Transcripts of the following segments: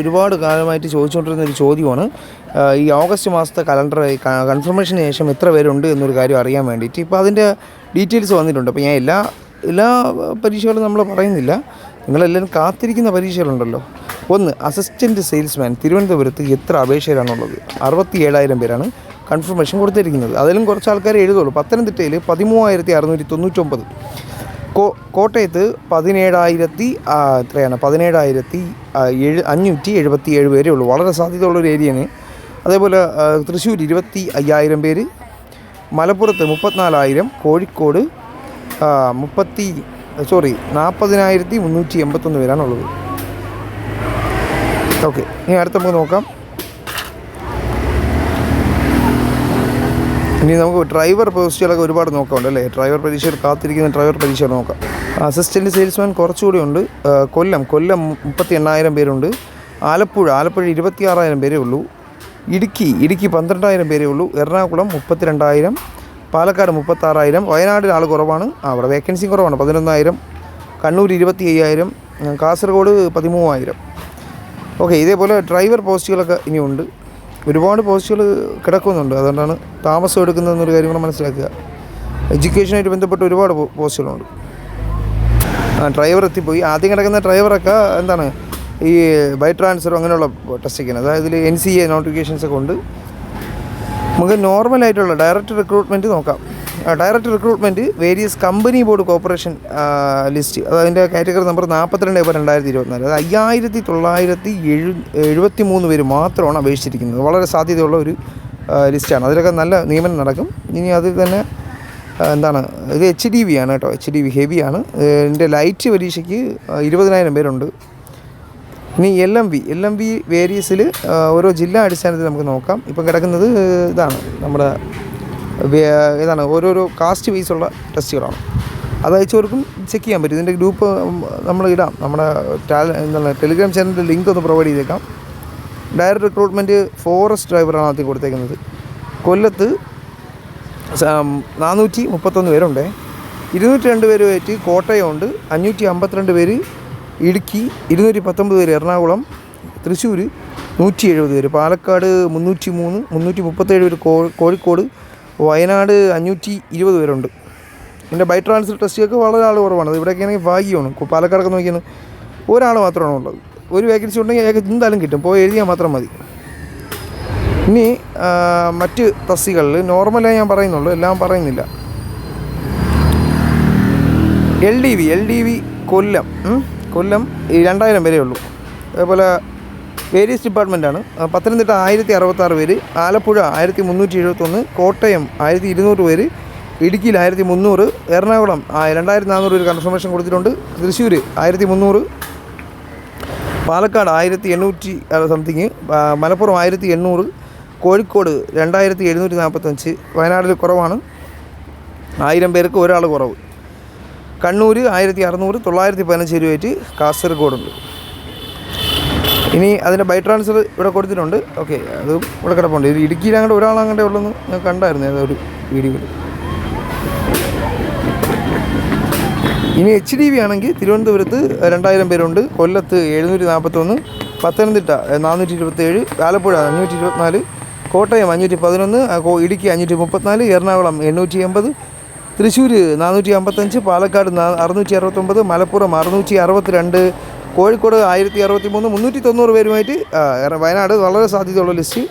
ഒരുപാട് കാലമായിട്ട് ചോദിച്ചുകൊണ്ടിരുന്ന ഒരു ചോദ്യമാണ്. ഈ ഓഗസ്റ്റ് മാസത്തെ കലണ്ടർ കൺഫർമേഷന് ശേഷം എത്ര പേരുണ്ട് എന്നൊരു കാര്യം അറിയാൻ വേണ്ടിയിട്ട് ഇപ്പോൾ അതിന്റെ ഡീറ്റെയിൽസ് വന്നിട്ടുണ്ട്. അപ്പോൾ ഞാൻ എല്ലാ എല്ലാ പരീക്ഷകളും നമ്മൾ പറയുന്നില്ല. നിങ്ങളെല്ലാവരും കാത്തിരിക്കുന്ന പരീക്ഷകളുണ്ടല്ലോ. ഒന്ന് അസിസ്റ്റന്റ് സെയിൽസ്മാൻ തിരുവനന്തപുരത്ത് എത്ര അപേക്ഷകരാണുള്ളത് അറുപത്തി ഏഴായിരം പേരാണ് കൺഫർമേഷൻ കൊടുത്തിരിക്കുന്നത്. അതിലും കുറച്ച് ആൾക്കാരെ എഴുതുള്ളൂ. പത്തനംതിട്ടയിൽ പതിമൂവായിരത്തി അറുന്നൂറ്റി തൊണ്ണൂറ്റൊമ്പത്. കോട്ടയത്ത് പതിനേഴായിരത്തി എത്രയാണ്? പതിനേഴായിരത്തി എഴു അഞ്ഞൂറ്റി എഴുപത്തി ഏഴ് പേരേ ഉള്ളൂ. വളരെ സാധ്യതയുള്ളൊരു ഏരിയയാണ്. അതേപോലെ തൃശ്ശൂർ ഇരുപത്തി അയ്യായിരം പേര് മലപ്പുറത്ത് മുപ്പത്തിനാലായിരം കോഴിക്കോട് മുപ്പത്തി സോറി നാൽപ്പതിനായിരത്തി മുന്നൂറ്റി എൺപത്തൊന്ന് പേരാണുള്ളത്. ഓക്കെ ഇനി അടുത്ത നമുക്ക് നോക്കാം. ഇനി നമുക്ക് ഡ്രൈവർ പോസ്റ്റുകളൊക്കെ ഒരുപാട് നോക്കാറുണ്ട് അല്ലേ? ഡ്രൈവർ പരീക്ഷയിൽ കാത്തിരിക്കുന്ന ഡ്രൈവർ പരീക്ഷ നോക്കാം. അസിസ്റ്റന്റ് സെയിൽസ്മാൻ കുറച്ചുകൂടി ഉണ്ട്. കൊല്ലം കൊല്ലം മുപ്പത്തി എണ്ണായിരം പേരുണ്ട്. ആലപ്പുഴ ആലപ്പുഴ ഇരുപത്തി ആറായിരം പേരേ ഉള്ളൂ. ഇടുക്കി ഇടുക്കി പന്ത്രണ്ടായിരം പേരേ ഉള്ളൂ. എറണാകുളം മുപ്പത്തിരണ്ടായിരം പാലക്കാട് മുപ്പത്താറായിരം വയനാടിൽ ആൾ കുറവാണ്. അവിടെ വേക്കൻസി കുറവാണ് പതിനൊന്നായിരം. കണ്ണൂർ ഇരുപത്തി അയ്യായിരം കാസർഗോഡ് പതിമൂവായിരം. ഓക്കെ ഇതേപോലെ ഡ്രൈവർ പോസ്റ്റുകളൊക്കെ ഇനിയുണ്ട്. ഒരുപാട് പോസ്റ്റുകൾ കിടക്കുന്നുണ്ട്. അതുകൊണ്ടാണ് താമസം എടുക്കുന്നതെന്നൊരു കാര്യം കൂടെ മനസ്സിലാക്കുക. എഡ്യൂക്കേഷനായിട്ട് ബന്ധപ്പെട്ട് ഒരുപാട് പോസ്റ്റുകളുണ്ട്. ഡ്രൈവർ എത്തിപ്പോയി. ആദ്യം കിടക്കുന്ന ഡ്രൈവറൊക്കെ എന്താണ് ഈ ബൈ ട്രാൻസ്ഫറും അങ്ങനെയുള്ള ടെസ്റ്റൊക്കെയാണ് അതായത് ഇതിൽ എൻ സി എ നോട്ടിഫിക്കേഷൻസ് ഒക്കെ ഉണ്ട്. നമുക്ക് നോർമലായിട്ടുള്ള ഡയറക്റ്റ് റിക്രൂട്ട്മെന്റ് നോക്കാം. Direct recruitment various company board corporation list. അത് അതിന്റെ കാറ്റഗറി നമ്പർ നാൽപ്പത്തിരണ്ട് ഇപ്പോൾ രണ്ടായിരത്തി ഇരുപത്തിനാല് അത് അയ്യായിരത്തി തൊള്ളായിരത്തി എഴു എഴുപത്തി മൂന്ന് പേര് മാത്രമാണ് അപേക്ഷിച്ചിരിക്കുന്നത്. വളരെ സാധ്യതയുള്ള ഒരു ലിസ്റ്റാണ്. അതിലൊക്കെ നല്ല നിയമനം നടക്കും. ഇനി അതിൽ തന്നെ എന്താണ് ഇത് എച്ച് ഡി വി ആണ് കേട്ടോ. എച്ച് ഡി വി ഹെവിയാണ് എന്റെ ലൈറ്റ് പരീക്ഷയ്ക്ക് ഇരുപതിനായിരം പേരുണ്ട്. ഇനി L M V L M V വേരിയസിൽ ഓരോ ജില്ലാ അടിസ്ഥാനത്തിൽ നമുക്ക് നോക്കാം. ഇപ്പം കിടക്കുന്നത് ഇതാണ് നമ്മുടെ ഇതാണ് ഓരോരോ കാസ്റ്റ് വൈസുള്ള ടെസ്റ്റുകളാണ്. അത് അയച്ചവർക്കും ചെക്ക് ചെയ്യാൻ പറ്റും. ഇതിന്റെ ഗ്രൂപ്പ് നമ്മൾ ഇടാം. നമ്മുടെ ടാല എന്താണ് ടെലിഗ്രാം ചാനലിന്റെ ലിങ്ക് ഒന്ന് പ്രൊവൈഡ് ചെയ്തേക്കാം. ഡയറക്റ്റ് റിക്രൂട്ട്മെന്റ് ഫോറസ്റ്റ് ഡ്രൈവറാണ് ആദ്യം കൊടുത്തേക്കുന്നത്. കൊല്ലത്ത് നാനൂറ്റി മുപ്പത്തൊന്ന് പേരുണ്ട്. ഇരുന്നൂറ്റി രണ്ട് പേരുമായിട്ട് കോട്ടയമുണ്ട്. അഞ്ഞൂറ്റി അമ്പത്തിരണ്ട് പേര് ഇടുക്കി ഇരുന്നൂറ്റി പത്തൊമ്പത് പേര് എറണാകുളം തൃശ്ശൂർ നൂറ്റി എഴുപത് പേര്. പാലക്കാട് മുന്നൂറ്റി മൂന്ന് മുന്നൂറ്റി മുപ്പത്തേഴ് പേര് കോഴിക്കോട് വയനാട് അഞ്ഞൂറ്റി ഇരുപത് പേരുണ്ട് എന്റെ ബൈ ട്രാൻസ്ഫർ ടെസ്റ്റുകൾക്ക് വളരെ ആൾ കുറവാണ്. ഇവിടെയൊക്കെ ആണെങ്കിൽ ഭാഗ്യമാണ്. പാലക്കാടൊക്കെ നോക്കിയാണ് ഒരാൾ മാത്രമാണ് ഉള്ളത്. ഒരു വേക്കൻസി ഉണ്ടെങ്കിൽ എന്തായാലും കിട്ടും. പോയി എഴുതിയാൽ മാത്രം മതി. ഇനി മറ്റ് തസ്തികളിൽ നോർമലായി ഞാൻ പറയുന്നുള്ളൂ എല്ലാം പറയുന്നില്ല. L D V L D V Kollam Kollam രണ്ടായിരം വരെ ഉള്ളൂ. അതേപോലെ വേരിയസ് ഡിപ്പാർട്ട്മെന്റാണ് പത്തനംതിട്ട ആയിരത്തി അറുപത്താറ് പേര് ആലപ്പുഴ ആയിരത്തി മുന്നൂറ്റി എഴുപത്തൊന്ന് കോട്ടയം ആയിരത്തി ഇരുന്നൂറ് പേര് ഇടുക്കിയിൽ ആയിരത്തി മുന്നൂറ് എറണാകുളം രണ്ടായിരത്തി നാനൂറ് പേര് കൺഫർമേഷൻ കൊടുത്തിട്ടുണ്ട് തൃശ്ശൂർ ആയിരത്തി മുന്നൂറ് പാലക്കാട് ആയിരത്തി എണ്ണൂറ്റി സംതിങ് മലപ്പുറം ആയിരത്തി എണ്ണൂറ് കോഴിക്കോട് രണ്ടായിരത്തി എഴുന്നൂറ്റി നാൽപ്പത്തഞ്ച് വയനാടിൽ കുറവാണ്. ആയിരം പേർക്ക് ഒരാൾ കുറവ്. കണ്ണൂർ ആയിരത്തി അറുന്നൂറ് തൊള്ളായിരത്തി പതിനഞ്ച് രൂപയായിട്ട് കാസർഗോഡുണ്ട്. ഇനി അതിന്റെ ബൈ ട്രാൻസ്ഫർ ഇവിടെ കൊടുത്തിട്ടുണ്ട്. ഓക്കെ അതും ഇവിടെ കിടപ്പുണ്ട്. ഇടുക്കിയിൽ അങ്ങോട്ട് ഒരാളങ്ങോട്ടേ ഉള്ളെന്ന് ഞാൻ കണ്ടായിരുന്നു ഏതൊരു വീഡിയോയിൽ. ഇനി എച്ച് ഡി വി ആണെങ്കിൽ തിരുവനന്തപുരത്ത് രണ്ടായിരം പേരുണ്ട്. കൊല്ലത്ത് എഴുന്നൂറ്റി നാൽപ്പത്തൊന്ന് പത്തനംതിട്ട നാനൂറ്റി ഇരുപത്തേഴ് ആലപ്പുഴ അഞ്ഞൂറ്റി ഇരുപത്തിനാല് കോട്ടയം അഞ്ഞൂറ്റി പതിനൊന്ന് ഇടുക്കി അഞ്ഞൂറ്റി മുപ്പത്തിനാല് എറണാകുളം എണ്ണൂറ്റി എൺപത് തൃശ്ശൂർ നാനൂറ്റി അമ്പത്തഞ്ച് പാലക്കാട് അറുന്നൂറ്റി അറുപത്തൊമ്പത് മലപ്പുറം അറുന്നൂറ്റി അറുപത്തിരണ്ട് കോഴിക്കോട് ആയിരത്തി അറുപത്തി മൂന്ന് മുന്നൂറ്റി തൊണ്ണൂറ് പേരുമായിട്ട് വയനാട് വളരെ സാധ്യതയുള്ള ലിസ്റ്റ്.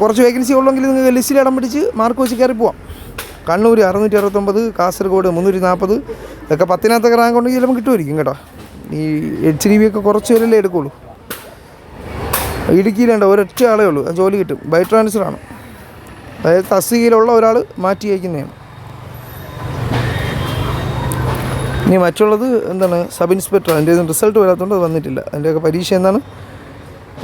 കുറച്ച് വേക്കൻസി ഉള്ളെങ്കിൽ നിങ്ങൾക്ക് ലിസ്റ്റിൽ ഇടം പിടിച്ച് മാർക്ക് വെച്ച് കയറി പോവാം കണ്ണൂർ അറുന്നൂറ്റി അറുപത്തൊമ്പത് കാസർഗോഡ് മുന്നൂറ്റി നാൽപ്പത് ഇതൊക്കെ പത്തിനകത്തൊക്കെ റാങ്ക് ഉണ്ടെങ്കിൽ ചിലപ്പോൾ കിട്ടുമായിരിക്കും കേട്ടോ. ഈ എച്ച് ഡി ബി ഒക്കെ കുറച്ച് പേരല്ലേ എടുക്കുള്ളൂ. ഇടുക്കിയിലുണ്ട് ഒരൊറ്റ ആളേ ഉള്ളൂ. ജോലി കിട്ടും. ബൈ ട്രാൻസ്ഫർ ആണ്. അതായത് തസ്തികയിലുള്ള ഒരാൾ മാറ്റി അയക്കുന്നതാണ്. ഇനി മറ്റുള്ളത് എന്താണ്? സബ് ഇൻസ്പെക്ടർ അതിന്റെ റിസൾട്ട് വരാത്തതുകൊണ്ട് അത് വന്നിട്ടില്ല. അതിന്റെയൊക്കെ പരീക്ഷ എന്താണ്?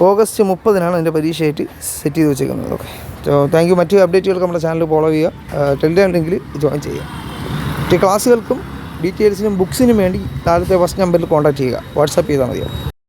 ഓഗസ്റ്റ് മുപ്പതിനാണ് അതിന്റെ പരീക്ഷയായിട്ട് സെറ്റ് ചെയ്ത് വെച്ചേക്കുന്നത്. ഓക്കെ സോ താങ്ക് യു മറ്റ് അപ്ഡേറ്റുകൾക്ക് നമ്മുടെ ചാനൽ ഫോളോ ചെയ്യുക. ടെലിഗ്രാം ലിങ്കിൽ ജോയിൻ ചെയ്യുക. മറ്റ് ക്ലാസ്സുകൾക്കും ഡീറ്റെയിൽസിനും ബുക്സിനും വേണ്ടി താഴത്തെ ഫസ്റ്റ് നമ്പറിൽ കോൺടാക്ട് ചെയ്യുക. വാട്സാപ്പ് ചെയ്താൽ മതിയാവും.